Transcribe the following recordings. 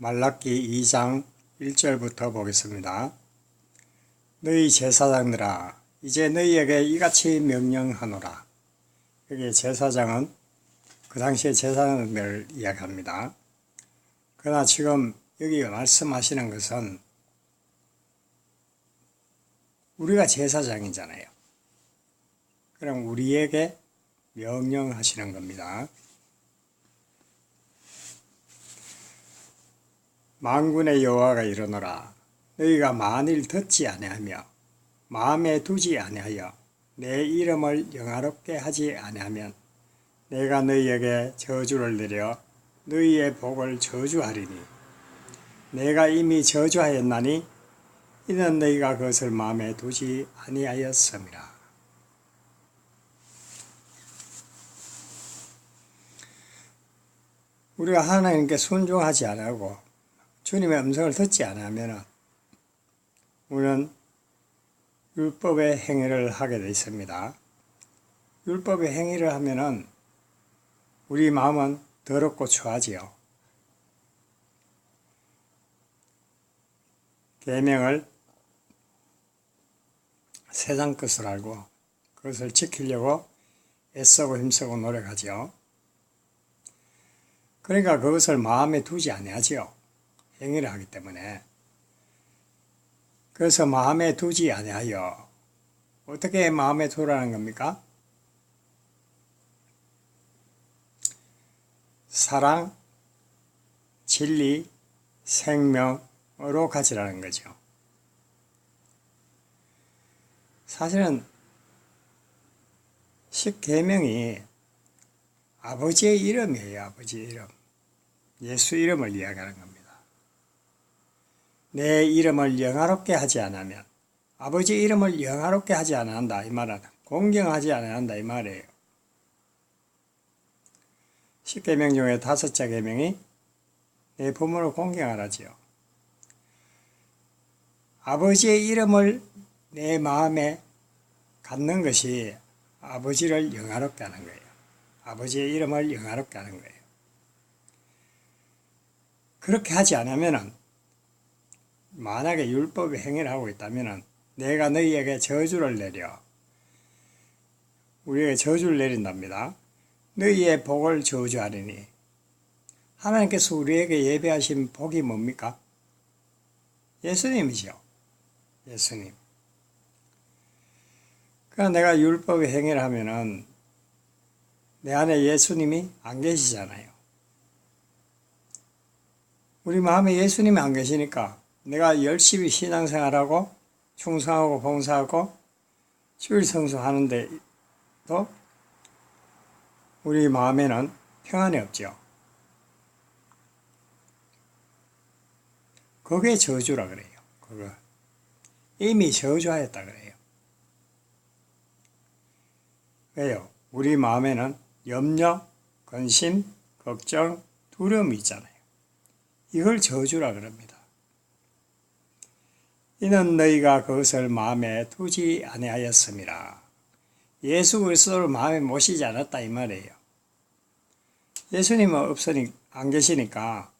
말라기 2장 1절부터 보겠습니다. 너희 제사장들아 이제 너희에게 이같이 명령하노라. 여기 제사장은 그 당시에 제사장들을 이야기합니다. 그러나 지금 여기 말씀하시는 것은 우리가 제사장이잖아요. 그럼 우리에게 명령하시는 겁니다. 만군의 여호와가 이르노라 너희가 만일 듣지 아니하며 마음에 두지 아니하여 내 이름을 영화롭게 하지 아니하면 내가 너희에게 저주를 내려 너희의 복을 저주하리니 내가 이미 저주하였나니 이는 너희가 그것을 마음에 두지 아니하였음이라. 우리가 하나님께 순종하지 않고 주님의 음성을 듣지 않으면 우리는 율법의 행위를 하게 되어 있습니다. 율법의 행위를 하면은 우리 마음은 더럽고 추하지요. 계명을 세상 것을 알고 그것을 지키려고 애쓰고 힘쓰고 노력하지요. 그러니까 그것을 마음에 두지 아니하지요. 행위를 하기 때문에. 그래서 마음에 두지 아니하여 어떻게 마음에 두라는 겁니까? 사랑, 진리, 생명으로 가지라는 거죠. 사실은 십계명이 아버지의 이름이에요. 아버지의 이름. 예수 이름을 이야기하는 겁니다. 내 이름을 영화롭게 하지 않으면 아버지 이름을 영화롭게 하지 않는다 이 말은 공경하지 않는다 이 말이에요. 십계명 중에 다섯째 계명이 내 부모를 공경하라지요. 아버지의 이름을 내 마음에 갖는 것이 아버지를 영화롭게 하는 거예요. 아버지의 이름을 영화롭게 하는 거예요. 그렇게 하지 않으면은 만약에 율법의 행위를 하고 있다면 내가 너희에게 저주를 내려 우리에게 저주를 내린답니다. 너희의 복을 저주하리니 하나님께서 우리에게 예배하신 복이 뭡니까? 예수님이죠. 예수님. 그러니까 내가 율법의 행위를 하면은 내 안에 예수님이 안 계시잖아요. 우리 마음에 예수님이 안 계시니까 내가 열심히 신앙생활하고 충성하고 봉사하고 주일 성수하는데도 우리 마음에는 평안이 없죠. 그게 저주라 그래요. 그거 이미 저주하였다 그래요. 왜요? 우리 마음에는 염려, 근심, 걱정, 두려움이 있잖아요. 이걸 저주라 그럽니다. 이는 너희가 그것을 마음에 두지 아니하였습니다. 예수 그리스도를 마음에 모시지 않았다 이 말이에요. 예수님은 없으니 안 계시니까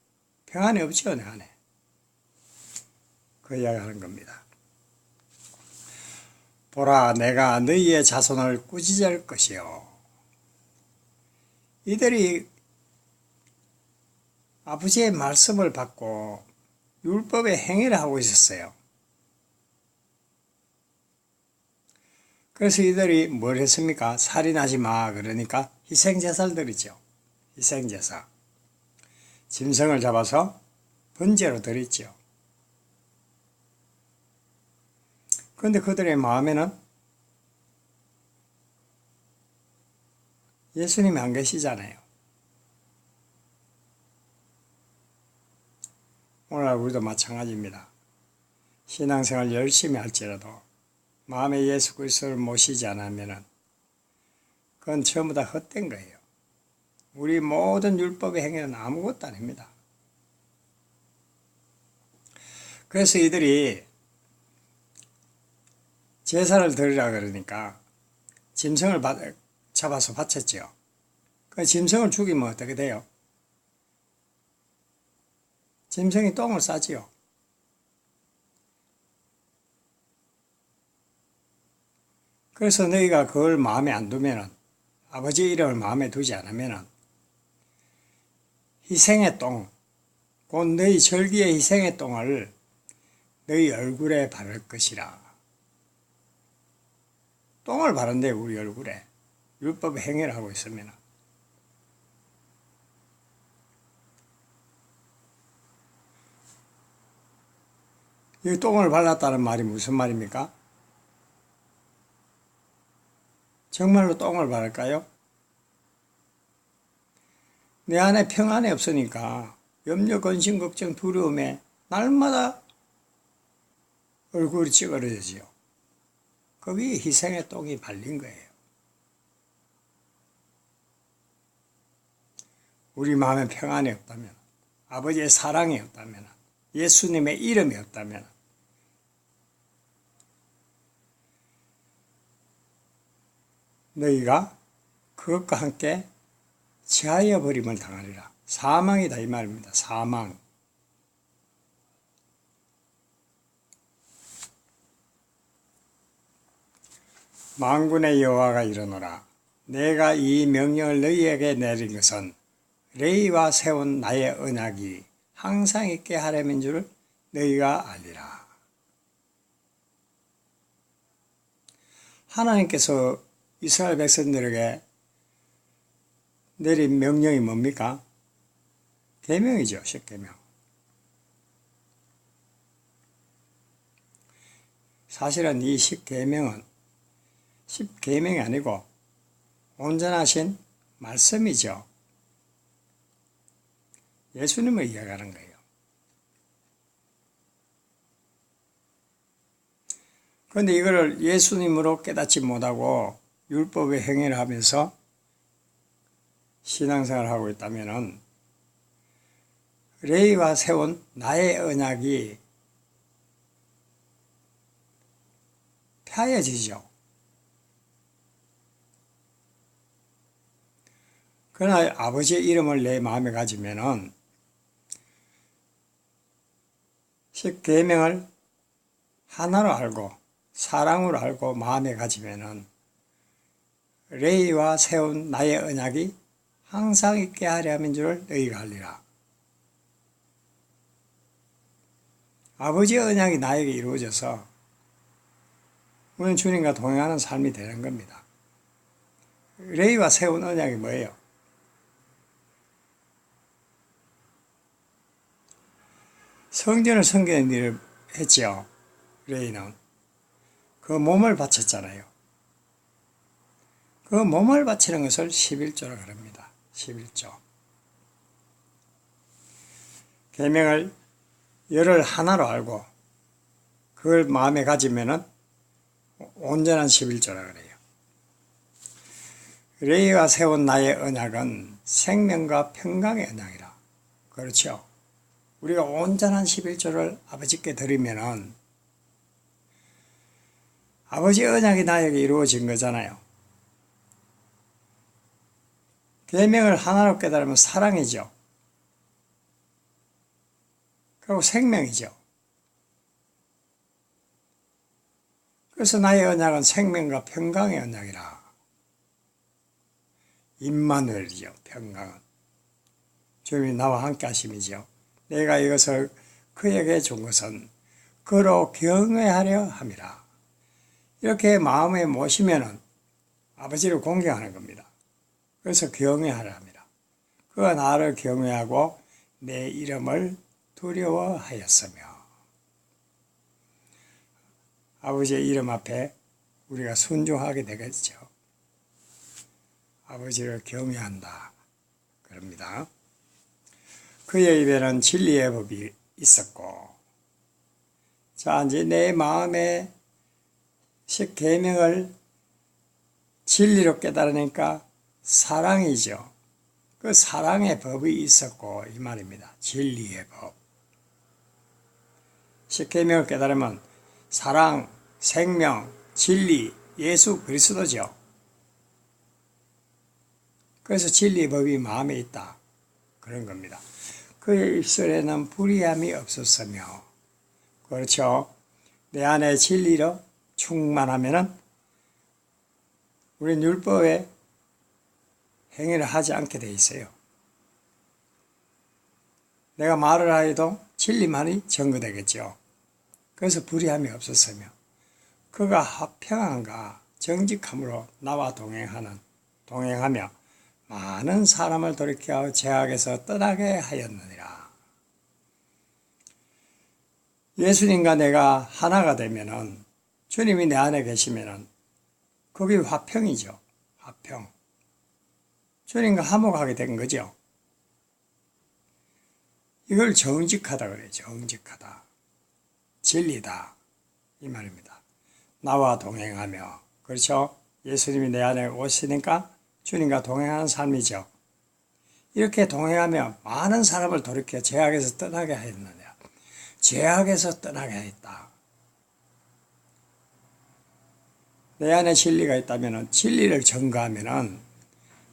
평안이 없죠 내 안에. 그 이야기하는 겁니다. 보라 내가 너희의 자손을 꾸짖을 것이요. 이들이 아버지의 말씀을 받고 율법의 행위를 하고 있었어요. 그래서 이들이 뭘 했습니까? 살인하지 마. 그러니까 희생제사들이죠. 희생제사. 짐승을 잡아서 번제로 드렸죠. 그런데 그들의 마음에는 예수님이 안 계시잖아요. 오늘 우리도 마찬가지입니다. 신앙생활 열심히 할지라도 마음에 예수 그리스도를 모시지 않으면 그건 전부 다 헛된 거예요. 우리 모든 율법의 행위는 아무것도 아닙니다. 그래서 이들이 제사를 드리라 그러니까 짐승을 잡아서 바쳤죠. 그 짐승을 죽이면 어떻게 돼요? 짐승이 똥을 싸지요. 그래서 너희가 그걸 마음에 안 두면은 아버지 이름을 마음에 두지 않으면은 희생의 똥, 곧 너희 절기의 희생의 똥을 너희 얼굴에 바를 것이라. 똥을 바른대 우리 얼굴에 율법 행위를 하고 있으면 이 똥을 발랐다는 말이 무슨 말입니까? 정말로 똥을 바를까요? 내 안에 평안이 없으니까 염려, 근심, 걱정, 두려움에 날마다 얼굴이 찌그러지죠. 거기 희생의 똥이 발린 거예요. 우리 마음에 평안이 없다면, 아버지의 사랑이 없다면, 예수님의 이름이 없다면, 너희가 그것과 함께 지하여 버림을 당하리라. 사망이다 이 말입니다. 사망. 망군의 여호와가 이르노라. 내가 이 명령을 너희에게 내린 것은 레이와 세운 나의 언약이 항상 있게 하려는 줄을 너희가 알리라. 하나님께서 이스라엘 백성들에게 내린 명령이 뭡니까? 계명이죠, 십계명. 사실은 이 십계명은 십계명이 아니고 온전하신 말씀이죠. 예수님을 이야기하는 거예요. 그런데 이거를 예수님으로 깨닫지 못하고 율법의 행위를 하면서 신앙생활을 하고 있다면 레이와 세운 나의 언약이 폐해지죠. 그러나 아버지의 이름을 내 마음에 가지면은 십계명을 하나로 알고 사랑으로 알고 마음에 가지면은 레이와 세운 나의 언약이 항상 있게 하려 함인 줄 너희가 알리라. 아버지의 언약이 나에게 이루어져서 우리는 주님과 동행하는 삶이 되는 겁니다. 레이와 세운 언약이 뭐예요? 성전을 섬기는 일을 했지요. 레이는. 그 몸을 바쳤잖아요. 그 몸을 바치는 것을 11조라 그럽니다. 11조. 계명을 열을 하나로 알고 그걸 마음에 가지면은 온전한 11조라 그래요. 레이가 세운 나의 언약은 생명과 평강의 언약이라. 그렇죠. 우리가 온전한 11조를 아버지께 드리면은 아버지 언약이 나에게 이루어진 거잖아요. 계명을 하나로 깨달으면 사랑이죠. 그리고 생명이죠. 그래서 나의 언약은 생명과 평강의 언약이라. 임마누엘이죠. 평강은. 주님이 나와 함께 하심이죠. 내가 이것을 그에게 준 것은 그로 경외하려 함이라. 이렇게 마음에 모시면은 아버지를 공경하는 겁니다. 그래서 경외하라 합니다. 그가 나를 경외하고 내 이름을 두려워하였으며 아버지의 이름 앞에 우리가 순종하게 되겠죠. 아버지를 경외한다. 그럽니다. 그의 입에는 진리의 법이 있었고, 자, 이제 내 마음에 십계명을 진리로 깨달으니까 사랑이죠. 그 사랑의 법이 있었고 이 말입니다. 진리의 법. 십계명을 깨달으면 사랑, 생명, 진리, 예수 그리스도죠. 그래서 진리의 법이 마음에 있다. 그런 겁니다. 그의 입술에는 불의함이 없었으며 그렇죠. 내 안에 진리로 충만하면은 우리는 율법에 행위를 하지 않게 돼 있어요. 내가 말을 하여도 진리만이 증거되겠죠. 그래서 불의함이 없었으며 그가 합평한가 정직함으로 나와 동행하는 동행하며 많은 사람을 돌이켜 제약에서 떠나게 하였느니라. 예수님과 내가 하나가 되면은 주님이 내 안에 계시면은 그게 화평이죠. 화평. 주님과 화목하게 된 거죠. 이걸 정직하다 그래요. 정직하다. 진리다. 이 말입니다. 나와 동행하며. 그렇죠? 예수님이 내 안에 오시니까 주님과 동행하는 삶이죠. 이렇게 동행하며 많은 사람을 돌이켜 죄악에서 떠나게 하였느냐. 죄악에서 떠나게 하였다. 내 안에 진리가 있다면 진리를 전가하면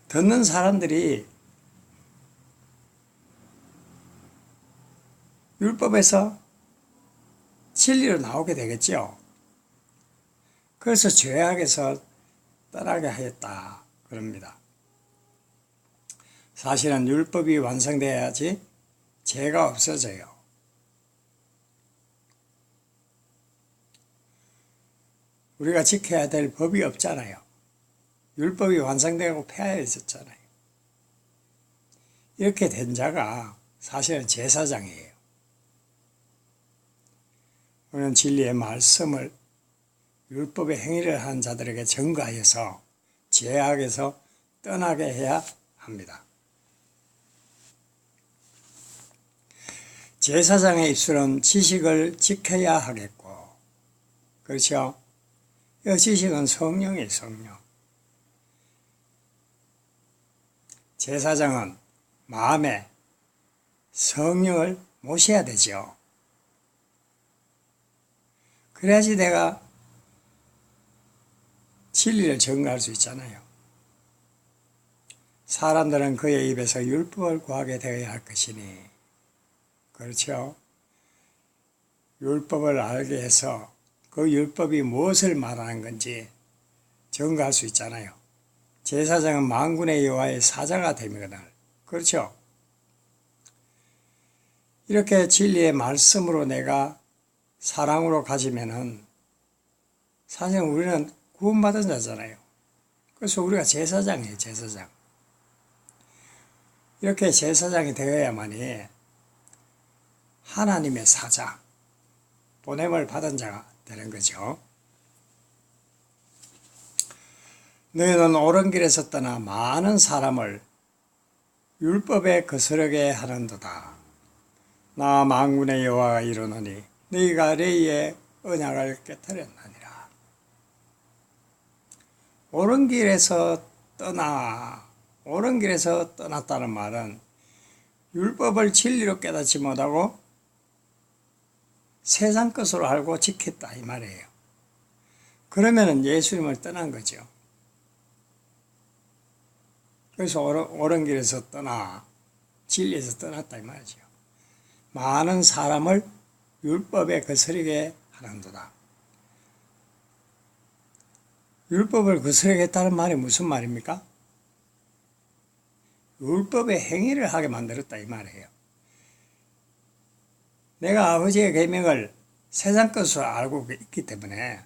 듣는 사람들이 율법에서 진리로 나오게 되겠죠. 그래서 죄악에서 떠나게 하였다. 그럽니다. 사실은 율법이 완성돼야지 죄가 없어져요. 우리가 지켜야 될 법이 없잖아요. 율법이 완성되고 폐하였었잖아요. 이렇게 된 자가 사실은 제사장이에요. 우리는 진리의 말씀을 율법의 행위를 한 자들에게 전가해서 죄악에서 떠나게 해야 합니다. 제사장의 입술은 지식을 지켜야 하겠고, 그렇죠? 이 지식은 성령이에요, 성령. 제사장은 마음에 성령을 모셔야 되죠. 그래야지 내가 진리를 증거할 수 있잖아요. 사람들은 그의 입에서 율법을 구하게 되어야 할 것이니, 그렇죠? 율법을 알게 해서 그 율법이 무엇을 말하는 건지 증거할 수 있잖아요. 제사장은 만군의 여호와의 사자가 되거든. 그렇죠? 이렇게 진리의 말씀으로 내가 사랑으로 가지면은 사실 우리는 구원받은 자잖아요. 그래서 우리가 제사장이에요, 제사장. 이렇게 제사장이 되어야만이 하나님의 사자, 보냄을 받은 자가 되는 거죠. 너희는 옳은 길에서 떠나 많은 사람을 율법에 거스르게 하는도다. 나 망군의 여호와가 이르노니 너희가 레이의 언약을 깨뜨렸나니라. 옳은 길에서 떠나 옳은 길에서 떠났다는 말은 율법을 진리로 깨닫지 못하고 세상 것으로 알고 지켰다 이 말이에요. 그러면은 예수님을 떠난 거죠. 그래서 옳은 길에서 떠나 진리에서 떠났다 이 말이죠. 많은 사람을 율법에 거스르게 하는도다. 율법을 거스르게 했다는 말이 무슨 말입니까? 율법의 행위를 하게 만들었다 이 말이에요. 내가 아버지의 계명을 세상 것으로 알고 있기 때문에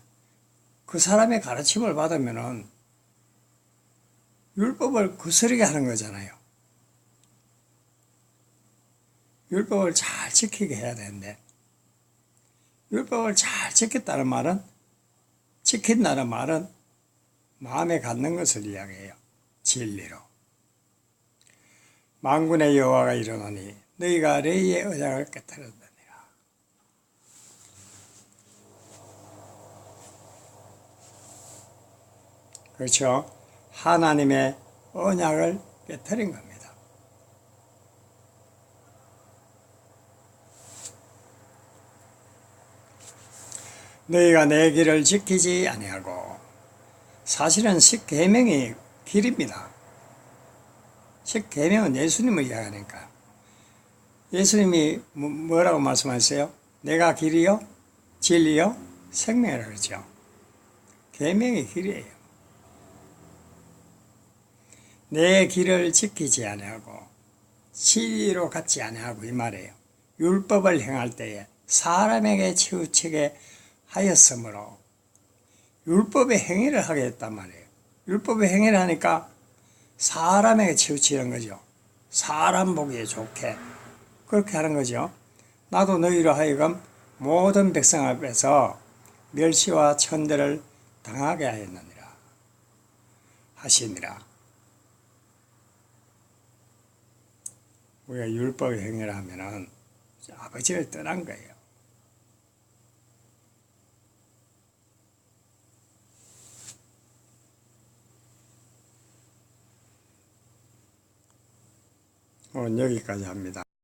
그 사람의 가르침을 받으면은 율법을 거스르게 하는 거잖아요. 율법을 잘 지키게 해야 되는데 율법을 잘 지켰다는 말은 지킨다는 말은 마음에 갖는 것을 이야기해요. 진리로. 망군의 여호와가 이르노니 너희가 레이의 의장을 깨뜨렸느니라. 그렇죠? 하나님의 언약을 깨뜨린 겁니다. 너희가 내 길을 지키지 아니하고 사실은 십계명이 길입니다. 십계명은 예수님을 이야기하니까 예수님이 뭐- 뭐라고 말씀하세요? 내가 길이요, 진리요, 생명이라 그러죠. 계명이 길이에요. 내 길을 지키지 아니하고 진리로 갖지 아니하고 이 말이에요. 율법을 행할 때에 사람에게 치우치게 하였으므로 율법의 행위를 하게 했단 말이에요. 율법의 행위를 하니까 사람에게 치우치는 거죠. 사람 보기에 좋게 그렇게 하는 거죠. 나도 너희로 하여금 모든 백성 앞에서 멸시와 천대를 당하게 하였느니라 하시니라. 우리가 율법의 행위를 하면은 아버지를 떠난 거예요. 오늘 여기까지 합니다.